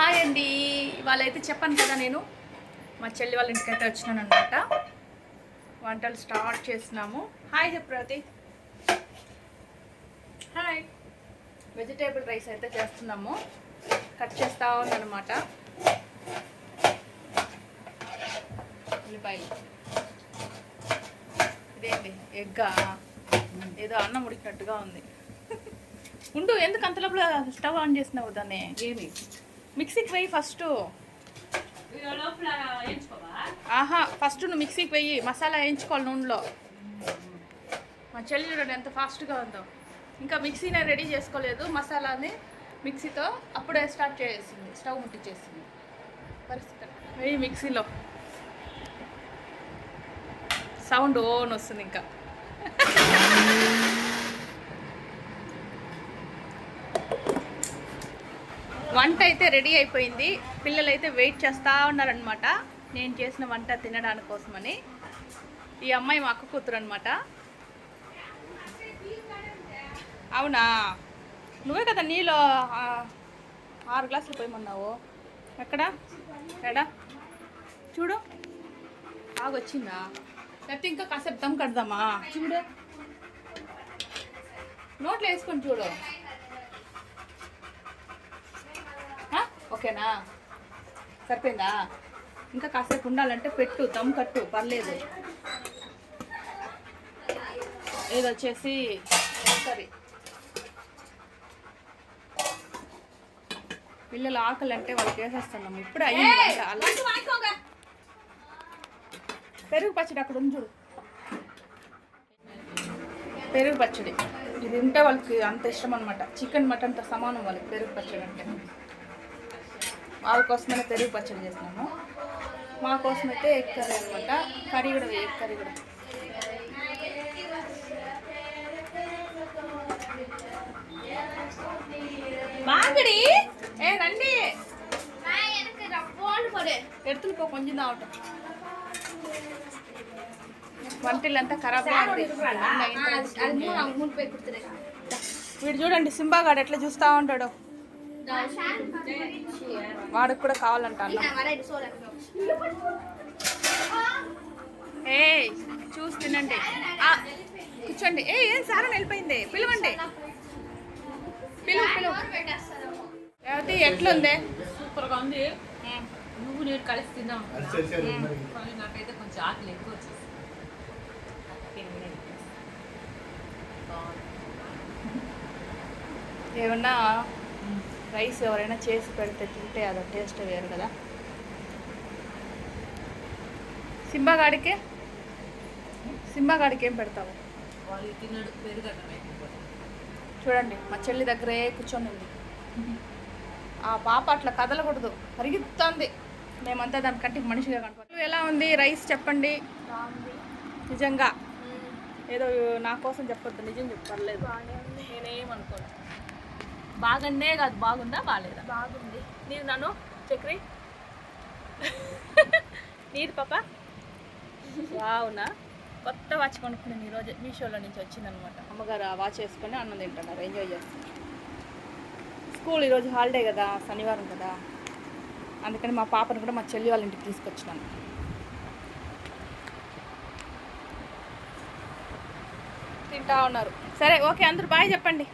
Hi అండి. వాళ్ళైతే చెప్పాను కదా నేను. మా చెల్లి వాళ్ళ ఇంటికి అయితే వచ్చినాను అనమాట వంటలు స్టార్ట్ చేసినాము హాయ్ చెప్పు హాయ్. వెజిటేబుల్ రైస్ అయితే చేస్తున్నాము. కట్ చేస్తా ఉందన్నమాట. ఉల్లిపాయలు. ఇదేంటి? ఎగ్గా? ఏదో అన్నం ఉడికినట్టుగా ఉంది. ఉండు ఎందుకు అంతలోపల స్టవ్ ఆన్ చేసినావు దాన్ని? ఏమి? మిక్సీకి వెయ్యి ఫస్ట్. లోపల ఆహా ఫస్ట్ నువ్వు మిక్సీకి వెయ్యి మసాలా వేయించుకోవాలి నూనెలో. మా చెల్లి చూడండి ఎంత ఫాస్ట్గా ఉందో. ఇంకా మిక్సీనే రెడీ చేసుకోలేదు మసాలాని మిక్సీతో అప్పుడే స్టార్ట్ చేసింది స్టవ్ ముట్టించేసింది పరిస్థితి వెయ్యి మిక్సీలో. సౌండ్ ఓన్ వస్తుంది ఇంకా. వంట అయితే రెడీ అయిపోయింది. పిల్లలు అయితే వెయిట్ చేస్తూ ఉన్నారనమాట నేను చేసిన వంట తినడానికి కోసమని. ఈ అమ్మాయి మా అక్క కూతురు అనమాట అవునా? నువ్వే కదా నీలో ఆరు గ్లాసులు పోయమన్నావు. ఎక్కడ? ఎడా? చూడు. బాగొచ్చిందా? లేకపోతే ఇంకా కాసేపు దమ్ కడదామా? చూడు. నోట్లో వేసుకొని చూడు ఆ? ఓకేనా? సరిపోయిందా? ఇంకా కాసేపు ఉండాలంటే పెట్టు దమ్ కట్టు పర్లేదు. ఇది వచ్చేసి కర్రీ పిల్లలు ఆకలి అంటే వాళ్ళకి వేసేస్తున్నాం. ఇప్పుడు అయ్యింది పెరుగు పచ్చడి అక్కడ ఉంది చూడు. పెరుగు పచ్చడి. ఇది ఉంటే వాళ్ళకి అంత ఇష్టం అనమాట చికెన్ మటన్తో సమానం వాళ్ళకి పెరుగు పచ్చడి అంటే. వాళ్ళ కోసమైనా పెరుగు పచ్చడి చేసినాము మా కోసం అయితే ఎగ్ కర్రీ అనమాట కర్రీ కూడా ఎగ్ కర్రీ కూడా. బాగడి ఏ రండి. ఎడుతులు పో కొంచెం దావటం వంటిల్లంతా ఖరాబ్ వీడు చూడండి సింబాగాడు ఎట్లా చూస్తా ఉంటాడు. వాడికి కూడా కావాలంట అన్నం ఏ చూసి తినండి. ఆ, కూర్చోండి. ఏ ఏం సారా వెళ్ళిపోయింది? పిలవండి. పిలువు పిలువు ఏమిటి ఎట్లుంది? సూపర్గా ఉంది. నువ్వు నేను కలిసి తిన్నాం కానీ నాకైతే కొంచెం ఆకలి ఎక్కువ వచ్చేసి ఏమన్నా రైస్ ఎవరైనా చేసి పెడితే తింటే అదో టేస్ట్ వేరు కదా. సింబాగాడికి సింబాగాడికి ఏం పెడతావు? చూడండి మా చెల్లి దగ్గరే కూర్చొని ఉంది. ఆ పాప అట్లా కదలకూడదు పరిగెత్తుంది. మేమంతా దానికంటే మనిషిగా కనపడు ఎలా ఉంది రైస్ చెప్పండి? నిజంగా? ఏదో నా కోసం చెప్పొద్దు నిజం చెప్పర్లేదు నేనేమనుకోను బాగండే కాదు బాగుందా బాగాలేదా బాగుంది. నీరు నాను చక్రి. నీరు పాప? వావునా? కొత్త వాచ్ కొనుక్కున్నాను ఈరోజు మీషోలో నుంచి వచ్చిందనమాట. అమ్మగారు ఆ వాచ్ వేసుకొని అన్నం తింటున్నారు ఎంజాయ్ చేస్తున్నారు. స్కూల్ ఈరోజు హాలిడే కదా శనివారం కదా. అందుకని మా పాపను కూడా మా చెల్లి వాళ్ళ ఇంటికి తీసుకొచ్చినాను. తింటా ఉన్నారు. సరే ఓకే అందరూ బాయ్ చెప్పండి.